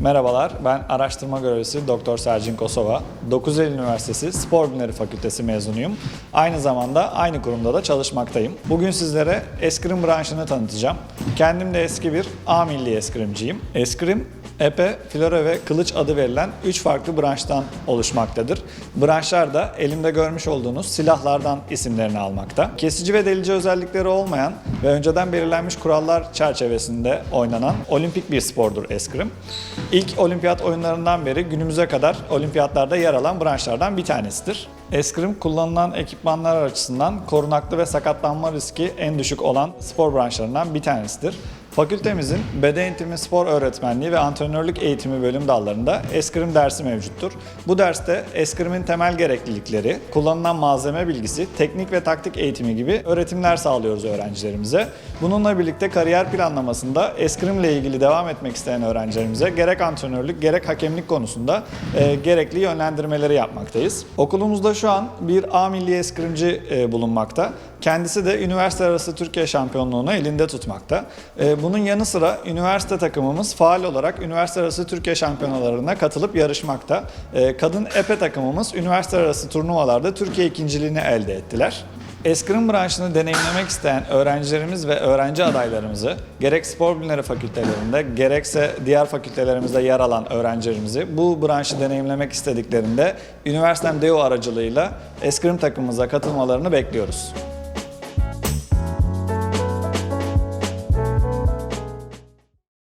Merhabalar, ben araştırma görevlisi Dr. Sercin Kosova. 9 Eylül Üniversitesi Spor Bilimleri Fakültesi mezunuyum. Aynı zamanda aynı kurumda da çalışmaktayım. Bugün sizlere eskrim branşını tanıtacağım. Kendim de eski bir A milli eskrimciyim. Eskrim, epe, flora ve kılıç adı verilen 3 farklı branştan oluşmaktadır. Branşlar da elimde görmüş olduğunuz silahlardan isimlerini almakta. Kesici ve delici özellikleri olmayan ve önceden belirlenmiş kurallar çerçevesinde oynanan olimpik bir spordur eskrim. İlk olimpiyat oyunlarından beri günümüze kadar olimpiyatlarda yer alan branşlardan bir tanesidir. Eskrim kullanılan ekipmanlar açısından korunaklı ve sakatlanma riski en düşük olan spor branşlarından bir tanesidir. Fakültemizin beden eğitimi, spor öğretmenliği ve antrenörlük eğitimi bölüm dallarında eskrim dersi mevcuttur. Bu derste eskrimin temel gereklilikleri, kullanılan malzeme bilgisi, teknik ve taktik eğitimi gibi öğretimler sağlıyoruz öğrencilerimize. Bununla birlikte kariyer planlamasında eskrimle ilgili devam etmek isteyen öğrencilerimize gerek antrenörlük gerek hakemlik konusunda e, gerekli yönlendirmeleri yapmaktayız. Okulumuzda şu an bir A milli eskrimci e, bulunmakta. Kendisi de üniversite arası Türkiye şampiyonluğunu elinde tutmakta. E, bunun yanı sıra üniversite takımımız faal olarak üniversite arası Türkiye şampiyonalarına katılıp yarışmakta. E, kadın epe takımımız üniversite arası turnuvalarda Türkiye ikinciliğini elde ettiler. Eskrim branşını deneyimlemek isteyen öğrencilerimiz ve öğrenci adaylarımızı gerek spor bilimleri fakültelerinde gerekse diğer fakültelerimizde yer alan öğrencilerimizi bu branşı deneyimlemek istediklerinde üniversitem DEO aracılığıyla eskrim takımımıza katılmalarını bekliyoruz.